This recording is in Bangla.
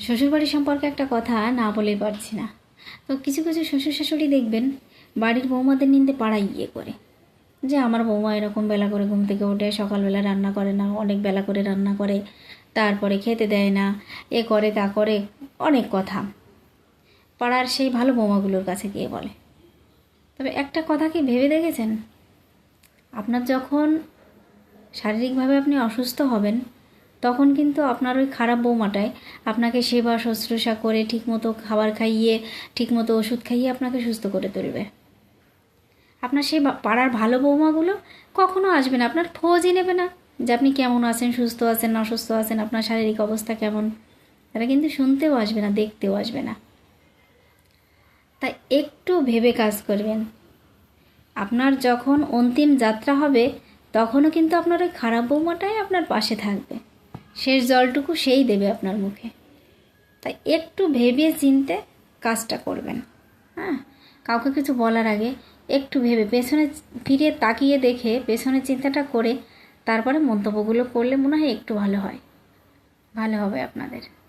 শ্বশুরবাড়ি সম্পর্কে একটা কথা না বলেই পারছি না। তো কিছু কিছু শ্বশুর শাশুড়ি দেখবেন, বাড়ির বৌমাদের নিন্দে পাড়ায় গিয়ে করে। যে আমার বৌমা এরকম বেলা করে ঘুম থেকে ওঠে সকালবেলা রান্না করে না, অনেক বেলা করে রান্না করে, তারপরে খেতে দেয় না, এ করে তা করে, অনেক কথা। পাড়ার সেই ভালো বৌমাগুলোর কাছে গিয়ে বলে। তবে একটা কথা কি ভেবে দেখেছেন? আপনার যখন শারীরিকভাবে আপনি অসুস্থ হবেন তখন কিন্তু আপনার ওই খারাপ বৌমাটায় আপনাকে সেবা, শুশ্রূষা করে ঠিকমতো খাবার খাইয়ে, ঠিকমতো ওষুধ খাইয়ে আপনাকে সুস্থ করে তুলবে। আপনার সেই পাড়ার ভালো বৌমাগুলো কখনো আসবে না, আপনার খোঁজই নেবে না যে আপনি কেমন আছেন, সুস্থ আছেন, অসুস্থ আছেন, আপনার শারীরিক অবস্থা কেমন। তারা কিন্তু শুনতেও আসবে না, দেখতেও আসবে না। তাই একটু ভেবে কাজ করবেন। আপনার যখন অন্তিম যাত্রা হবে, তখনও কিন্তু আপনার ওই খারাপ বৌমাটাই আপনার পাশে থাকবে। শেষ জলটুকু সেই দেবে আপনার মুখে। তাই একটু ভেবে চিনতে কাজটা করবেন। হ্যাঁ কাউকে কিছু বলার আগে একটু ভেবে পেছনে ফিরে তাকিয়ে দেখে পেছনে চিন্তাটা করে তারপরে মন্তব্যগুলো করলে মনে হয় একটু ভালো হয়। ভালো হবে আপনাদের।